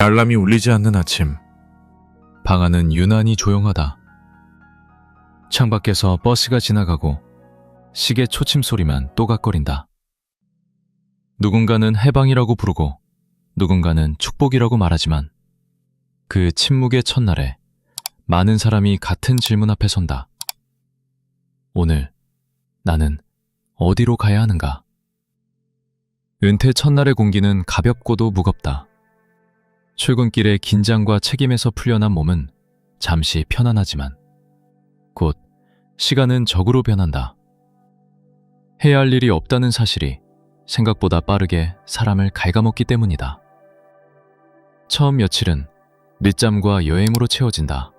알람이 울리지 않는 아침. 방 안은 유난히 조용하다. 창밖에서 버스가 지나가고 시계 초침 소리만 또각거린다. 누군가는 해방이라고 부르고 누군가는 축복이라고 말하지만 그 침묵의 첫날에 많은 사람이 같은 질문 앞에 선다. 오늘 나는 어디로 가야 하는가? 은퇴 첫날의 공기는 가볍고도 무겁다. 출근길의 긴장과 책임에서 풀려난 몸은 잠시 편안하지만 곧 시간은 적으로 변한다. 해야 할 일이 없다는 사실이 생각보다 빠르게 사람을 갉아먹기 때문이다. 처음 며칠은 늦잠과 여행으로 채워진다.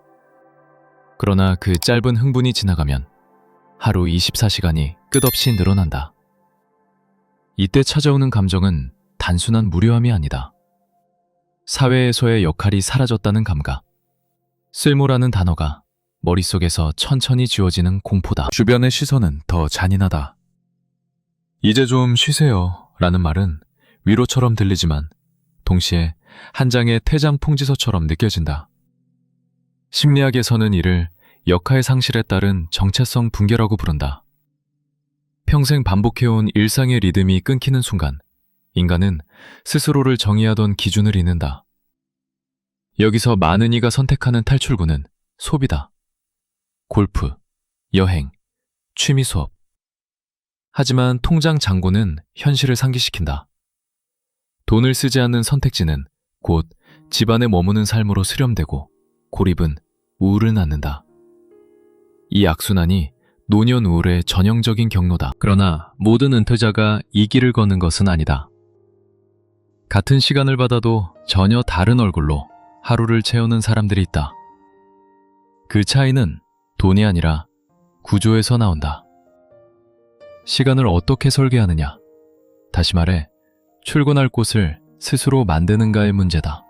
그러나 그 짧은 흥분이 지나가면 하루 24시간이 끝없이 늘어난다. 이때 찾아오는 감정은 단순한 무료함이 아니다. 사회에서의 역할이 사라졌다는 감각. 쓸모라는 단어가 머릿속에서 천천히 지워지는 공포다. 주변의 시선은 더 잔인하다. 이제 좀 쉬세요. 라는 말은 위로처럼 들리지만 동시에 한 장의 퇴장 통지서처럼 느껴진다. 심리학에서는 이를 역할 상실에 따른 정체성 붕괴라고 부른다. 평생 반복해온 일상의 리듬이 끊기는 순간 인간은 스스로를 정의하던 기준을 잃는다. 여기서 많은 이가 선택하는 탈출구는 소비다. 골프, 여행, 취미 수업. 하지만 통장 잔고는 현실을 상기시킨다. 돈을 쓰지 않는 선택지는 곧 집안에 머무는 삶으로 수렴되고 고립은 우울을 낳는다. 이 악순환이 노년 우울의 전형적인 경로다. 그러나 모든 은퇴자가 이 길을 걷는 것은 아니다. 같은 시간을 받아도 전혀 다른 얼굴로 하루를 채우는 사람들이 있다. 그 차이는 돈이 아니라 구조에서 나온다. 시간을 어떻게 설계하느냐. 다시 말해, 출근할 곳을 스스로 만드는가의 문제다.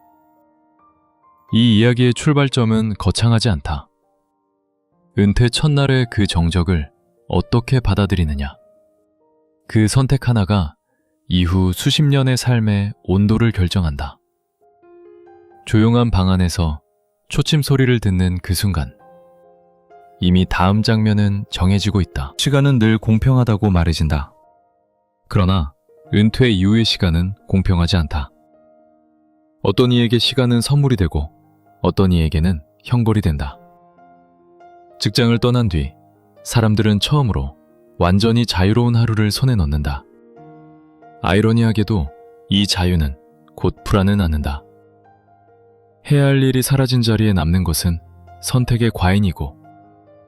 이 이야기의 출발점은 거창하지 않다. 은퇴 첫날의 그 정적을 어떻게 받아들이느냐. 그 선택 하나가 이후 수십 년의 삶의 온도를 결정한다. 조용한 방 안에서 초침 소리를 듣는 그 순간, 이미 다음 장면은 정해지고 있다. 시간은 늘 공평하다고 말해진다. 그러나 은퇴 이후의 시간은 공평하지 않다. 어떤 이에게 시간은 선물이 되고 어떤 이에게는 형벌이 된다. 직장을 떠난 뒤 사람들은 처음으로 완전히 자유로운 하루를 손에 넣는다. 아이러니하게도 이 자유는 곧 불안을 낳는다. 해야 할 일이 사라진 자리에 남는 것은 선택의 과잉이고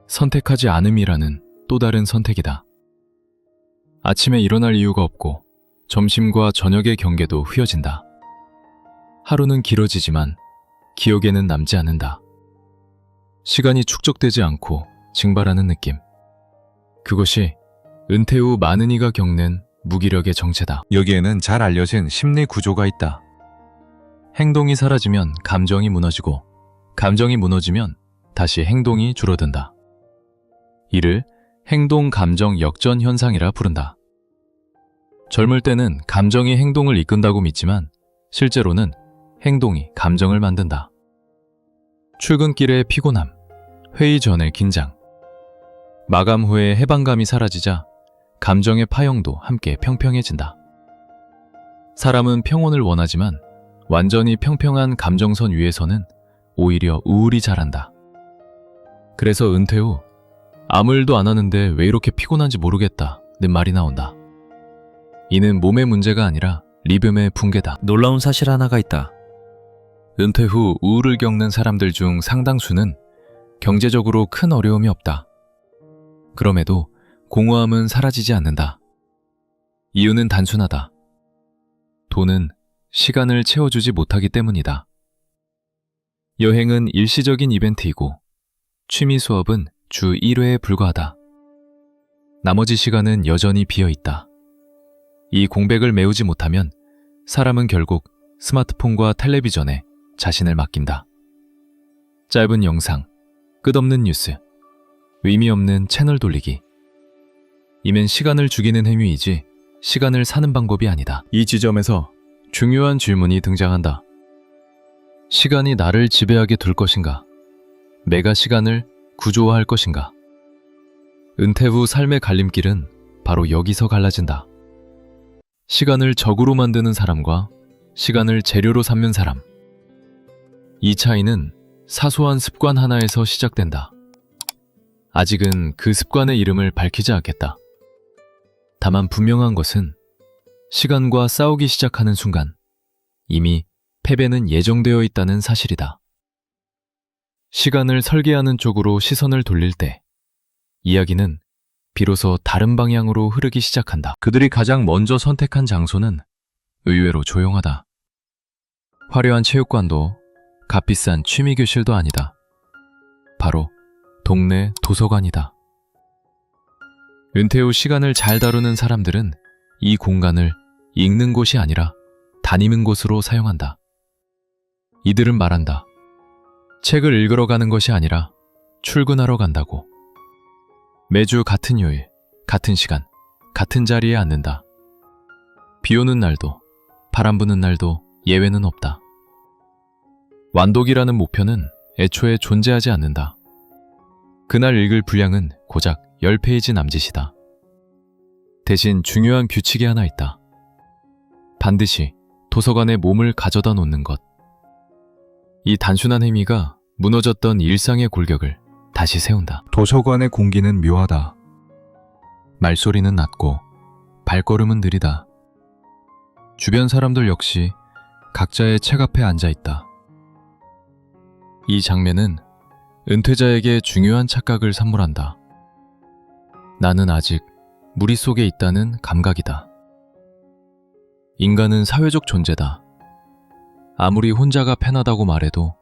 선택하지 않음이라는 또 다른 선택이다. 아침에 일어날 이유가 없고 점심과 저녁의 경계도 휘어진다. 하루는 길어지지만 기억에는 남지 않는다. 시간이 축적되지 않고 증발하는 느낌. 그것이 은퇴 후 많은 이가 겪는 무기력의 정체다. 여기에는 잘 알려진 심리 구조가 있다. 행동이 사라지면 감정이 무너지고, 감정이 무너지면 다시 행동이 줄어든다. 이를 행동 감정 역전 현상이라 부른다. 젊을 때는 감정이 행동을 이끈다고 믿지만 실제로는 행동이 감정을 만든다. 출근길의 피곤함, 회의 전의 긴장, 마감 후에 해방감이 사라지자 감정의 파형도 함께 평평해진다. 사람은 평온을 원하지만 완전히 평평한 감정선 위에서는 오히려 우울이 자란다. 그래서 은퇴 후 아무 일도 안 하는데 왜 이렇게 피곤한지 모르겠다는 말이 나온다. 이는 몸의 문제가 아니라 리듬의 붕괴다. 놀라운 사실 하나가 있다. 은퇴 후 우울을 겪는 사람들 중 상당수는 경제적으로 큰 어려움이 없다. 그럼에도 공허함은 사라지지 않는다. 이유는 단순하다. 돈은 시간을 채워주지 못하기 때문이다. 여행은 일시적인 이벤트이고 취미 수업은 주 1회에 불과하다. 나머지 시간은 여전히 비어 있다. 이 공백을 메우지 못하면 사람은 결국 스마트폰과 텔레비전에 자신을 맡긴다. 짧은 영상, 끝없는 뉴스, 의미 없는 채널 돌리기. 이면 시간을 죽이는 행위이지 시간을 사는 방법이 아니다. 이 지점에서 중요한 질문이 등장한다. 시간이 나를 지배하게 둘 것인가? 내가 시간을 구조화할 것인가? 은퇴 후 삶의 갈림길은 바로 여기서 갈라진다. 시간을 적으로 만드는 사람과 시간을 재료로 삼는 사람. 이 차이는 사소한 습관 하나에서 시작된다. 아직은 그 습관의 이름을 밝히지 않겠다. 다만 분명한 것은 시간과 싸우기 시작하는 순간 이미 패배는 예정되어 있다는 사실이다. 시간을 설계하는 쪽으로 시선을 돌릴 때 이야기는 비로소 다른 방향으로 흐르기 시작한다. 그들이 가장 먼저 선택한 장소는 의외로 조용하다. 화려한 체육관도 값비싼 취미교실도 아니다. 바로 동네 도서관이다. 은퇴 후 시간을 잘 다루는 사람들은 이 공간을 읽는 곳이 아니라 다니는 곳으로 사용한다. 이들은 말한다. 책을 읽으러 가는 것이 아니라 출근하러 간다고. 매주 같은 요일, 같은 시간, 같은 자리에 앉는다. 비 오는 날도, 바람 부는 날도 예외는 없다. 완독이라는 목표는 애초에 존재하지 않는다. 그날 읽을 분량은 고작 10페이지 남짓이다. 대신 중요한 규칙이 하나 있다. 반드시 도서관에 몸을 가져다 놓는 것. 이 단순한 행위가 무너졌던 일상의 골격을 다시 세운다. 도서관의 공기는 묘하다. 말소리는 낮고 발걸음은 느리다. 주변 사람들 역시 각자의 책 앞에 앉아 있다. 이 장면은 은퇴자에게 중요한 착각을 선물한다. 나는 아직 무리 속에 있다는 감각이다. 인간은 사회적 존재다. 아무리 혼자가 편하다고 말해도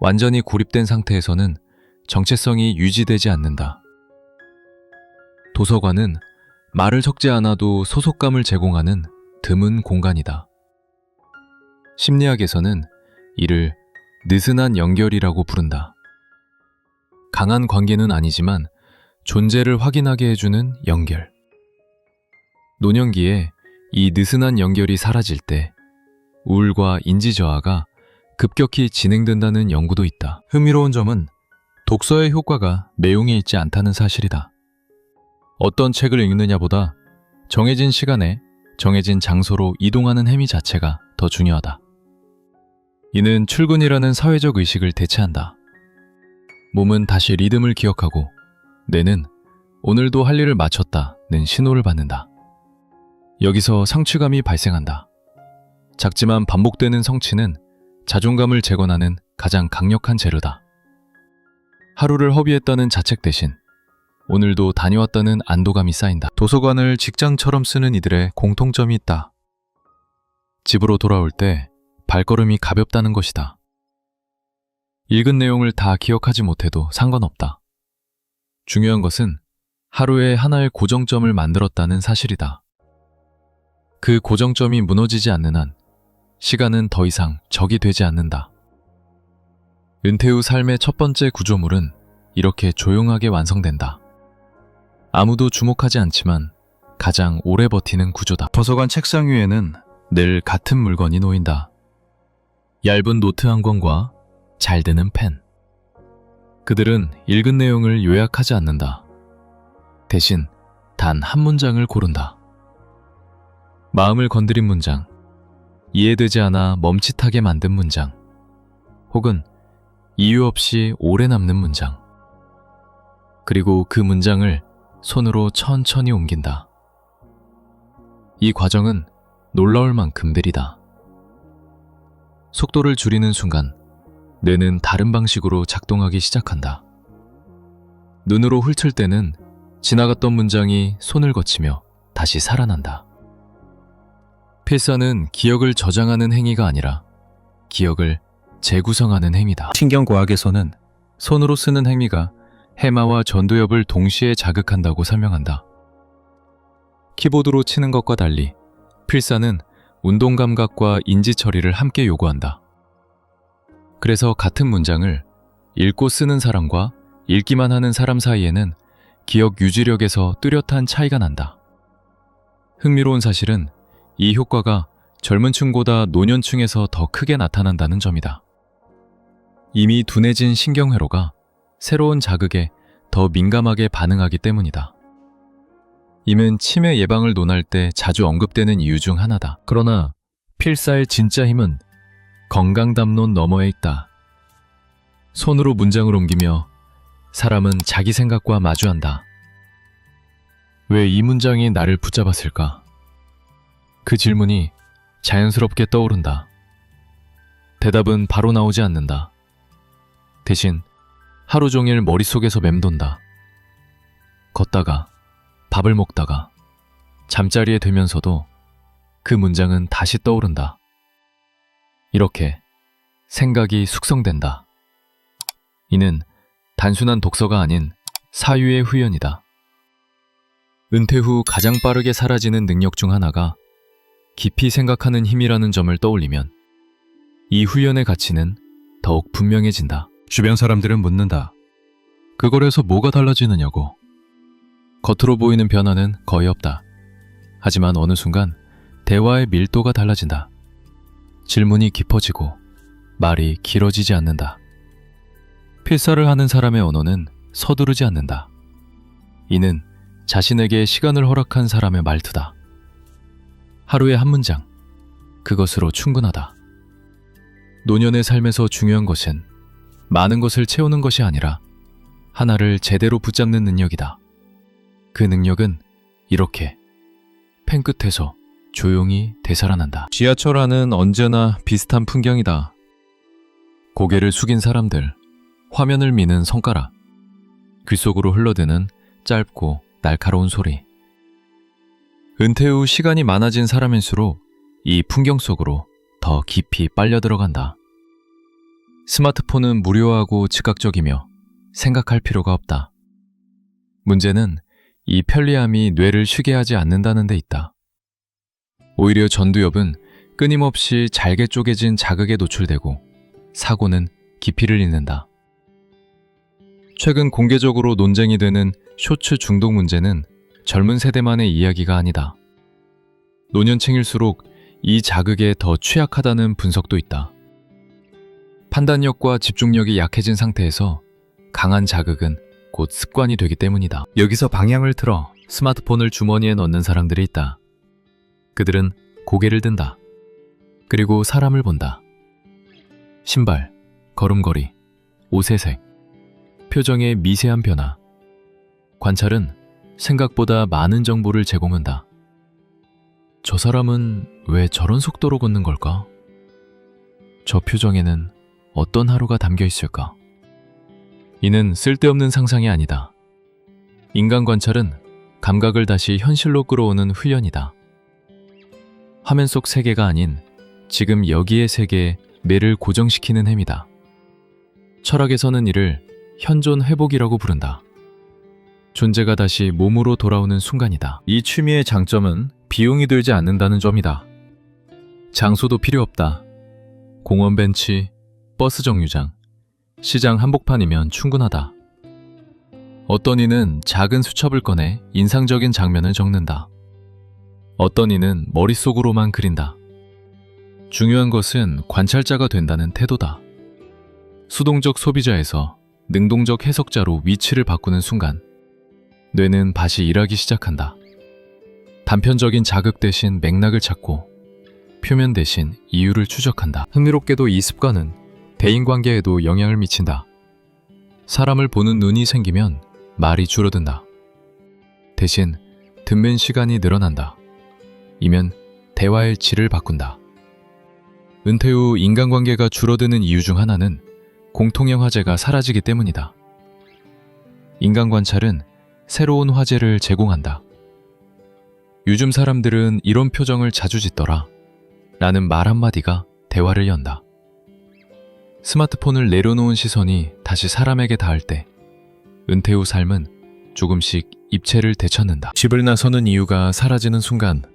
완전히 고립된 상태에서는 정체성이 유지되지 않는다. 도서관은 말을 섞지 않아도 소속감을 제공하는 드문 공간이다. 심리학에서는 이를 느슨한 연결이라고 부른다. 강한 관계는 아니지만 존재를 확인하게 해주는 연결. 노년기에 이 느슨한 연결이 사라질 때 우울과 인지 저하가 급격히 진행된다는 연구도 있다. 흥미로운 점은 독서의 효과가 내용에 있지 않다는 사실이다. 어떤 책을 읽느냐보다 정해진 시간에 정해진 장소로 이동하는 행위 자체가 더 중요하다. 이는 출근이라는 사회적 의식을 대체한다. 몸은 다시 리듬을 기억하고 뇌는 오늘도 할 일을 마쳤다는 신호를 받는다. 여기서 성취감이 발생한다. 작지만 반복되는 성취는 자존감을 재건하는 가장 강력한 재료다. 하루를 허비했다는 자책 대신 오늘도 다녀왔다는 안도감이 쌓인다. 도서관을 직장처럼 쓰는 이들의 공통점이 있다. 집으로 돌아올 때 발걸음이 가볍다는 것이다. 읽은 내용을 다 기억하지 못해도 상관없다. 중요한 것은 하루에 하나의 고정점을 만들었다는 사실이다. 그 고정점이 무너지지 않는 한 시간은 더 이상 적이 되지 않는다. 은퇴 후 삶의 첫 번째 구조물은 이렇게 조용하게 완성된다. 아무도 주목하지 않지만 가장 오래 버티는 구조다. 도서관 책상 위에는 늘 같은 물건이 놓인다. 얇은 노트 한 권과 잘 드는 펜. 그들은 읽은 내용을 요약하지 않는다. 대신 단 한 문장을 고른다. 마음을 건드린 문장, 이해되지 않아 멈칫하게 만든 문장, 혹은 이유 없이 오래 남는 문장. 그리고 그 문장을 손으로 천천히 옮긴다. 이 과정은 놀라울 만큼 느리다. 속도를 줄이는 순간 뇌는 다른 방식으로 작동하기 시작한다. 눈으로 훑을 때는 지나갔던 문장이 손을 거치며 다시 살아난다. 필사는 기억을 저장하는 행위가 아니라 기억을 재구성하는 행위다. 신경과학에서는 손으로 쓰는 행위가 해마와 전두엽을 동시에 자극한다고 설명한다. 키보드로 치는 것과 달리 필사는 운동 감각과 인지 처리를 함께 요구한다. 그래서 같은 문장을 읽고 쓰는 사람과 읽기만 하는 사람 사이에는 기억 유지력에서 뚜렷한 차이가 난다. 흥미로운 사실은 이 효과가 젊은 층보다 노년층에서 더 크게 나타난다는 점이다. 이미 둔해진 신경회로가 새로운 자극에 더 민감하게 반응하기 때문이다. 임은 치매 예방을 논할 때 자주 언급되는 이유 중 하나다. 그러나 필사의 진짜 힘은 건강 담론 너머에 있다. 손으로 문장을 옮기며 사람은 자기 생각과 마주한다. 왜 이 문장이 나를 붙잡았을까? 그 질문이 자연스럽게 떠오른다. 대답은 바로 나오지 않는다. 대신 하루 종일 머릿속에서 맴돈다. 걷다가, 밥을 먹다가, 잠자리에 들면서도 그 문장은 다시 떠오른다. 이렇게 생각이 숙성된다. 이는 단순한 독서가 아닌 사유의 후연이다. 은퇴 후 가장 빠르게 사라지는 능력 중 하나가 깊이 생각하는 힘이라는 점을 떠올리면 이 후연의 가치는 더욱 분명해진다. 주변 사람들은 묻는다. 그걸 해서 뭐가 달라지느냐고. 겉으로 보이는 변화는 거의 없다. 하지만 어느 순간 대화의 밀도가 달라진다. 질문이 깊어지고 말이 길어지지 않는다. 필사를 하는 사람의 언어는 서두르지 않는다. 이는 자신에게 시간을 허락한 사람의 말투다. 하루에 한 문장, 그것으로 충분하다. 노년의 삶에서 중요한 것은 많은 것을 채우는 것이 아니라 하나를 제대로 붙잡는 능력이다. 그 능력은 이렇게 펜 끝에서 조용히 되살아난다. 지하철 안은 언제나 비슷한 풍경이다. 고개를 숙인 사람들, 화면을 미는 손가락, 귀 속으로 흘러드는 짧고 날카로운 소리. 은퇴 후 시간이 많아진 사람일수록 이 풍경 속으로 더 깊이 빨려 들어간다. 스마트폰은 무료하고 즉각적이며 생각할 필요가 없다. 문제는 이 편리함이 뇌를 쉬게 하지 않는다는 데 있다. 오히려 전두엽은 끊임없이 잘게 쪼개진 자극에 노출되고 사고는 깊이를 잇는다. 최근 공개적으로 논쟁이 되는 쇼츠 중독 문제는 젊은 세대만의 이야기가 아니다. 노년층일수록 이 자극에 더 취약하다는 분석도 있다. 판단력과 집중력이 약해진 상태에서 강한 자극은 곧 습관이 되기 때문이다. 여기서 방향을 틀어 스마트폰을 주머니에 넣는 사람들이 있다. 그들은 고개를 든다. 그리고 사람을 본다. 신발, 걸음걸이, 옷의 색, 표정의 미세한 변화. 관찰은 생각보다 많은 정보를 제공한다. 저 사람은 왜 저런 속도로 걷는 걸까? 저 표정에는 어떤 하루가 담겨 있을까? 이는 쓸데없는 상상이 아니다. 인간 관찰은 감각을 다시 현실로 끌어오는 훈련이다. 화면 속 세계가 아닌 지금 여기의 세계에 매를 고정시키는 행위다. 철학에서는 이를 현존 회복이라고 부른다. 존재가 다시 몸으로 돌아오는 순간이다. 이 취미의 장점은 비용이 들지 않는다는 점이다. 장소도 필요 없다. 공원 벤치, 버스 정류장, 시장 한복판이면 충분하다. 어떤 이는 작은 수첩을 꺼내 인상적인 장면을 적는다. 어떤 이는 머릿속으로만 그린다. 중요한 것은 관찰자가 된다는 태도다. 수동적 소비자에서 능동적 해석자로 위치를 바꾸는 순간, 뇌는 다시 일하기 시작한다. 단편적인 자극 대신 맥락을 찾고, 표면 대신 이유를 추적한다. 흥미롭게도 이 습관은 대인관계에도 영향을 미친다. 사람을 보는 눈이 생기면 말이 줄어든다. 대신 듣는 시간이 늘어난다. 이면 대화의 질을 바꾼다. 은퇴 후 인간관계가 줄어드는 이유 중 하나는 공통의 화제가 사라지기 때문이다. 인간 관찰은 새로운 화제를 제공한다. 요즘 사람들은 이런 표정을 자주 짓더라. 라는 말 한마디가 대화를 연다. 스마트폰을 내려놓은 시선이 다시 사람에게 닿을 때 은퇴 후 삶은 조금씩 입체를 되찾는다. 집을 나서는 이유가 사라지는 순간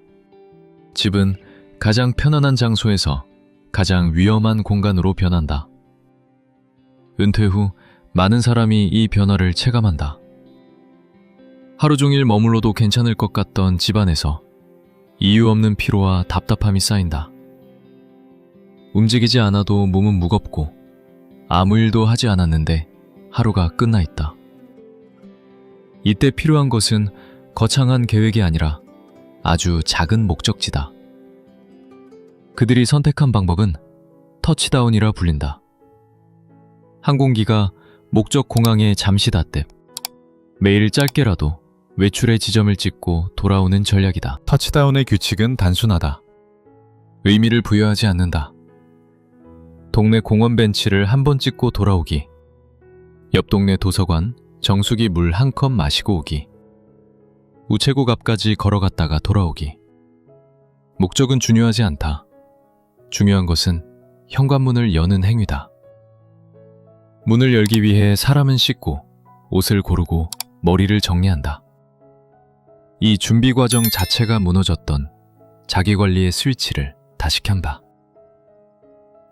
집은 가장 편안한 장소에서 가장 위험한 공간으로 변한다. 은퇴 후 많은 사람이 이 변화를 체감한다. 하루 종일 머물러도 괜찮을 것 같던 집안에서 이유 없는 피로와 답답함이 쌓인다. 움직이지 않아도 몸은 무겁고 아무 일도 하지 않았는데 하루가 끝나 있다. 이때 필요한 것은 거창한 계획이 아니라 아주 작은 목적지다. 그들이 선택한 방법은 터치다운이라 불린다. 항공기가 목적 공항에 잠시 닿대 매일 짧게라도 외출의 지점을 찍고 돌아오는 전략이다. 터치다운의 규칙은 단순하다. 의미를 부여하지 않는다. 동네 공원 벤치를 한 번 찍고 돌아오기. 옆 동네 도서관 정수기 물 한 컵 마시고 오기. 우체국 앞까지 걸어갔다가 돌아오기. 목적은 중요하지 않다. 중요한 것은 현관문을 여는 행위다. 문을 열기 위해 사람은 씻고 옷을 고르고 머리를 정리한다. 이 준비 과정 자체가 무너졌던 자기 관리의 스위치를 다시 켠다.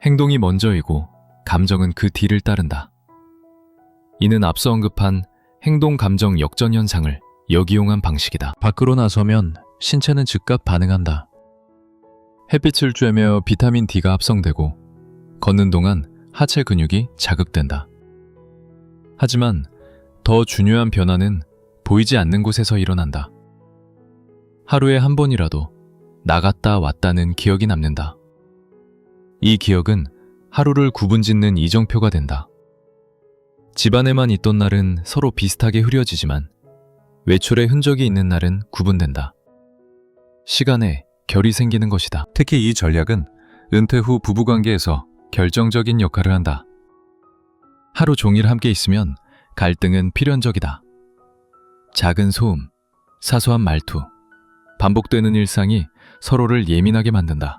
행동이 먼저이고 감정은 그 뒤를 따른다. 이는 앞서 언급한 행동 감정 역전 현상을 역이용한 방식이다. 밖으로 나서면 신체는 즉각 반응한다. 햇빛을 쬐며 비타민 D가 합성되고 걷는 동안 하체 근육이 자극된다. 하지만 더 중요한 변화는 보이지 않는 곳에서 일어난다. 하루에 한 번이라도 나갔다 왔다는 기억이 남는다. 이 기억은 하루를 구분 짓는 이정표가 된다. 집안에만 있던 날은 서로 비슷하게 흐려지지만 외출의 흔적이 있는 날은 구분된다. 시간에 결이 생기는 것이다. 특히 이 전략은 은퇴 후 부부관계에서 결정적인 역할을 한다. 하루 종일 함께 있으면 갈등은 필연적이다. 작은 소음, 사소한 말투, 반복되는 일상이 서로를 예민하게 만든다.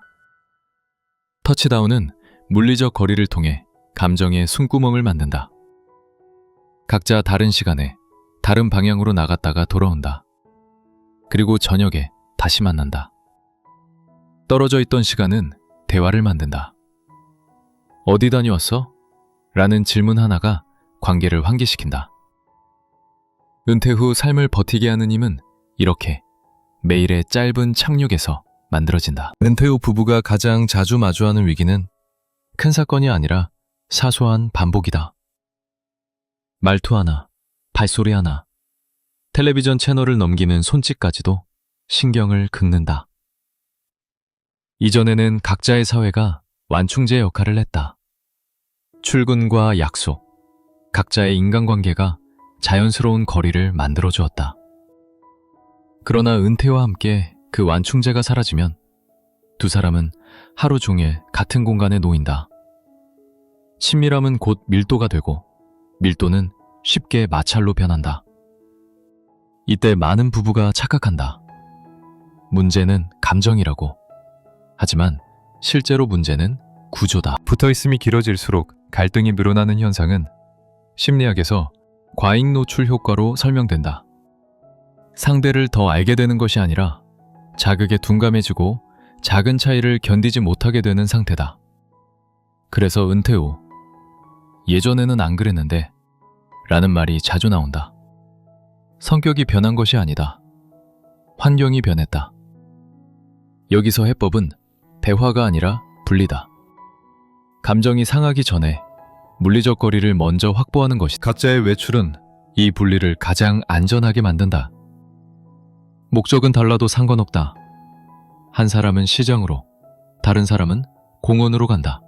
터치다운은 물리적 거리를 통해 감정의 숨구멍을 만든다. 각자 다른 시간에 다른 방향으로 나갔다가 돌아온다. 그리고 저녁에 다시 만난다. 떨어져 있던 시간은 대화를 만든다. 어디 다녀왔어? 라는 질문 하나가 관계를 환기시킨다. 은퇴 후 삶을 버티게 하는 힘은 이렇게 매일의 짧은 착륙에서 만들어진다. 은퇴 후 부부가 가장 자주 마주하는 위기는 큰 사건이 아니라 사소한 반복이다. 말투 하나, 발소리 하나, 텔레비전 채널을 넘기는 손짓까지도 신경을 긁는다. 이전에는 각자의 사회가 완충제 역할을 했다. 출근과 약속, 각자의 인간관계가 자연스러운 거리를 만들어 주었다. 그러나 은퇴와 함께 그 완충제가 사라지면 두 사람은 하루 종일 같은 공간에 놓인다. 친밀함은 곧 밀도가 되고 밀도는 쉽게 마찰로 변한다. 이때 많은 부부가 착각한다. 문제는 감정이라고. 하지만 실제로 문제는 구조다. 붙어 있음이 길어질수록 갈등이 늘어나는 현상은 심리학에서 과잉 노출 효과로 설명된다. 상대를 더 알게 되는 것이 아니라 자극에 둔감해지고 작은 차이를 견디지 못하게 되는 상태다. 그래서 은퇴 후 예전에는 안 그랬는데 라는 말이 자주 나온다. 성격이 변한 것이 아니다. 환경이 변했다. 여기서 해법은 대화가 아니라 분리다. 감정이 상하기 전에 물리적 거리를 먼저 확보하는 것이다. 각자의 외출은 이 분리를 가장 안전하게 만든다. 목적은 달라도 상관없다. 한 사람은 시장으로, 다른 사람은 공원으로 간다.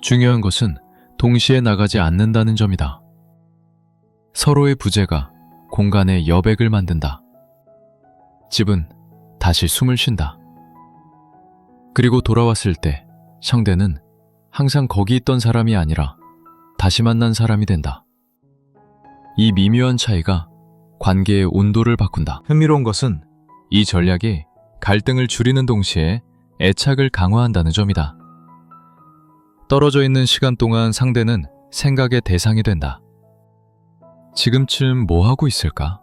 중요한 것은 동시에 나가지 않는다는 점이다. 서로의 부재가 공간의 여백을 만든다. 집은 다시 숨을 쉰다. 그리고 돌아왔을 때 상대는 항상 거기 있던 사람이 아니라 다시 만난 사람이 된다. 이 미묘한 차이가 관계의 온도를 바꾼다. 흥미로운 것은 이 전략이 갈등을 줄이는 동시에 애착을 강화한다는 점이다. 떨어져 있는 시간 동안 상대는 생각의 대상이 된다. 지금쯤 뭐 하고 있을까?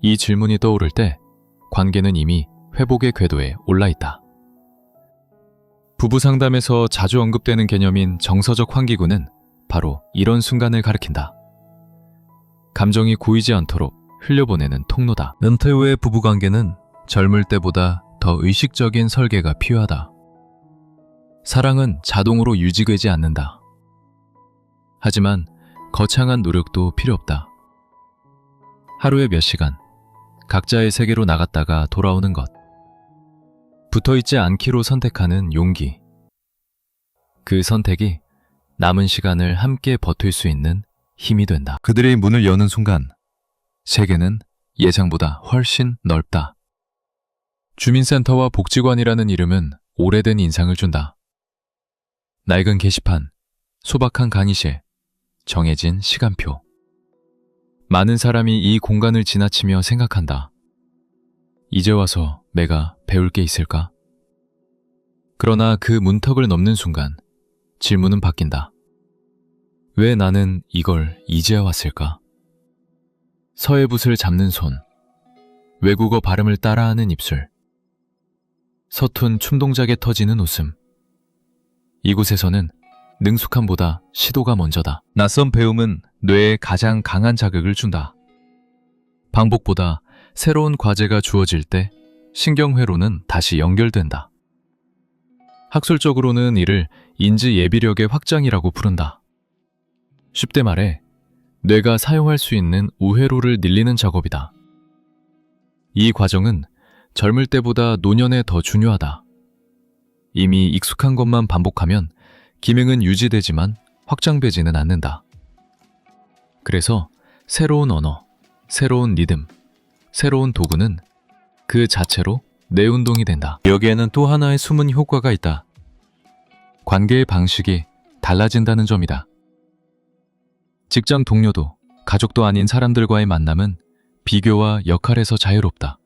이 질문이 떠오를 때 관계는 이미 회복의 궤도에 올라 있다. 부부 상담에서 자주 언급되는 개념인 정서적 환기구는 바로 이런 순간을 가리킨다. 감정이 고이지 않도록 흘려보내는 통로다. 은퇴 후의 부부 관계는 젊을 때보다 더 의식적인 설계가 필요하다. 사랑은 자동으로 유지되지 않는다. 하지만 거창한 노력도 필요 없다. 하루에 몇 시간, 각자의 세계로 나갔다가 돌아오는 것. 붙어 있지 않기로 선택하는 용기. 그 선택이 남은 시간을 함께 버틸 수 있는 힘이 된다. 그들이 문을 여는 순간 세계는 예상보다 훨씬 넓다. 주민센터와 복지관이라는 이름은 오래된 인상을 준다. 낡은 게시판, 소박한 강의실, 정해진 시간표. 많은 사람이 이 공간을 지나치며 생각한다. 이제 와서 내가 배울 게 있을까? 그러나 그 문턱을 넘는 순간 질문은 바뀐다. 왜 나는 이걸 이제야 왔을까? 서해붓을 잡는 손, 외국어 발음을 따라하는 입술, 서툰 춤동작에 터지는 웃음. 이곳에서는 능숙함보다 시도가 먼저다. 낯선 배움은 뇌에 가장 강한 자극을 준다. 반복보다 새로운 과제가 주어질 때 신경회로는 다시 연결된다. 학술적으로는 이를 인지 예비력의 확장이라고 부른다. 쉽게 말해, 뇌가 사용할 수 있는 우회로를 늘리는 작업이다. 이 과정은 젊을 때보다 노년에 더 중요하다. 이미 익숙한 것만 반복하면 기능은 유지되지만 확장되지는 않는다. 그래서 새로운 언어, 새로운 리듬, 새로운 도구는 그 자체로 뇌 운동이 된다. 여기에는 또 하나의 숨은 효과가 있다. 관계의 방식이 달라진다는 점이다. 직장 동료도 가족도 아닌 사람들과의 만남은 비교와 역할에서 자유롭다.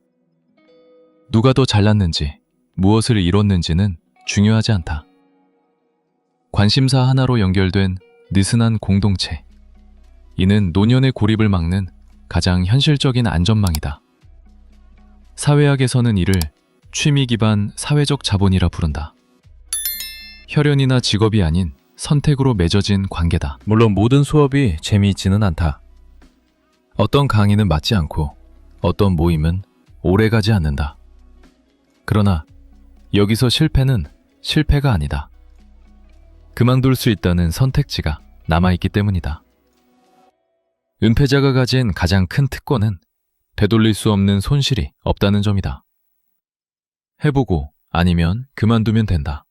누가 더 잘났는지, 무엇을 이뤘는지는 중요하지 않다. 관심사 하나로 연결된 느슨한 공동체. 이는 노년의 고립을 막는 가장 현실적인 안전망이다. 사회학에서는 이를 취미 기반 사회적 자본이라 부른다. 혈연이나 직업이 아닌 선택으로 맺어진 관계다. 물론 모든 수업이 재미있지는 않다. 어떤 강의는 맞지 않고 어떤 모임은 오래 가지 않는다. 그러나 여기서 실패는 실패가 아니다. 그만둘 수 있다는 선택지가 남아있기 때문이다. 은폐자가 가진 가장 큰 특권은 되돌릴 수 없는 손실이 없다는 점이다. 해보고 아니면 그만두면 된다.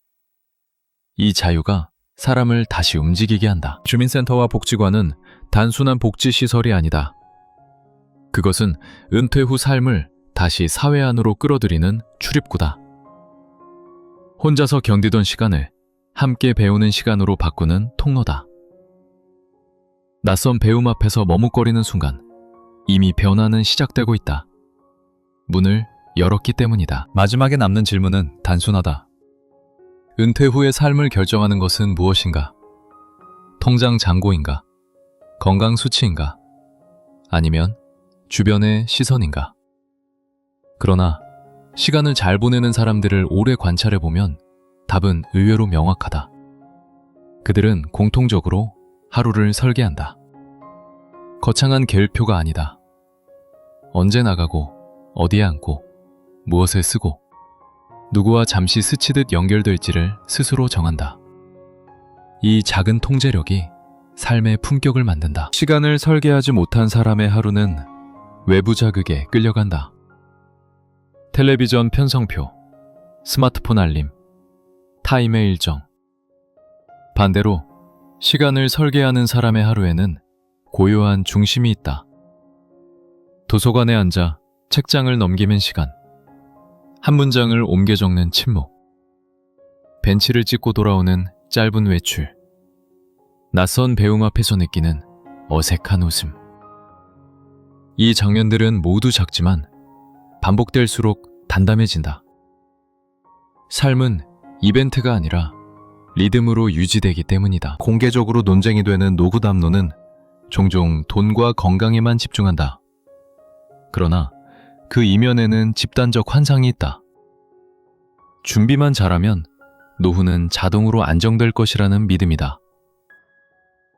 이 자유가 사람을 다시 움직이게 한다. 주민센터와 복지관은 단순한 복지시설이 아니다. 그것은 은퇴 후 삶을 다시 사회 안으로 끌어들이는 출입구다. 혼자서 견디던 시간을 함께 배우는 시간으로 바꾸는 통로다. 낯선 배움 앞에서 머뭇거리는 순간 이미 변화는 시작되고 있다. 문을 열었기 때문이다. 마지막에 남는 질문은 단순하다. 은퇴 후의 삶을 결정하는 것은 무엇인가? 통장 잔고인가? 건강 수치인가? 아니면 주변의 시선인가? 그러나 시간을 잘 보내는 사람들을 오래 관찰해 보면 답은 의외로 명확하다. 그들은 공통적으로 하루를 설계한다. 거창한 계획표가 아니다. 언제 나가고, 어디에 앉고, 무엇을 쓰고, 누구와 잠시 스치듯 연결될지를 스스로 정한다. 이 작은 통제력이 삶의 품격을 만든다. 시간을 설계하지 못한 사람의 하루는 외부 자극에 끌려간다. 텔레비전 편성표, 스마트폰 알림, 타임의 일정. 반대로 시간을 설계하는 사람의 하루에는 고요한 중심이 있다. 도서관에 앉아 책장을 넘기는 시간. 한 문장을 옮겨 적는 침묵. 벤치를 찍고 돌아오는 짧은 외출. 낯선 배움 앞에서 느끼는 어색한 웃음. 이 장면들은 모두 작지만 반복될수록 단담해진다. 삶은 이벤트가 아니라 리듬으로 유지되기 때문이다. 공개적으로 논쟁이 되는 노후 담론은 종종 돈과 건강에만 집중한다. 그러나 그 이면에는 집단적 환상이 있다. 준비만 잘하면 노후는 자동으로 안정될 것이라는 믿음이다.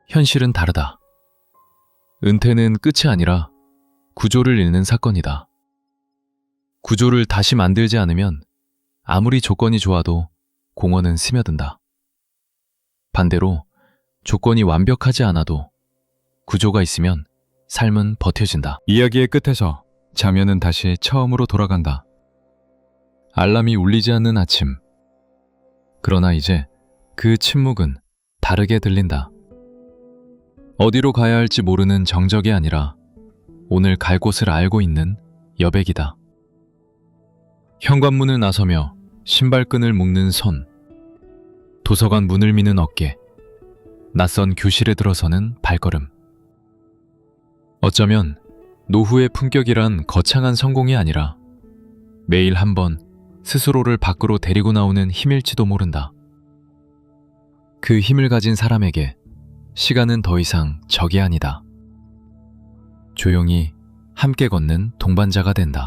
현실은 다르다. 은퇴는 끝이 아니라 구조를 잃는 사건이다. 구조를 다시 만들지 않으면 아무리 조건이 좋아도 공원은 스며든다. 반대로 조건이 완벽하지 않아도 구조가 있으면 삶은 버텨진다. 이야기의 끝에서 자면은 다시 처음으로 돌아간다. 알람이 울리지 않는 아침. 그러나 이제 그 침묵은 다르게 들린다. 어디로 가야 할지 모르는 정적이 아니라 오늘 갈 곳을 알고 있는 여백이다. 현관문을 나서며 신발끈을 묶는 손. 도서관 문을 미는 어깨. 낯선 교실에 들어서는 발걸음. 어쩌면 노후의 품격이란 거창한 성공이 아니라 매일 한 번 스스로를 밖으로 데리고 나오는 힘일지도 모른다. 그 힘을 가진 사람에게 시간은 더 이상 적이 아니다. 조용히 함께 걷는 동반자가 된다.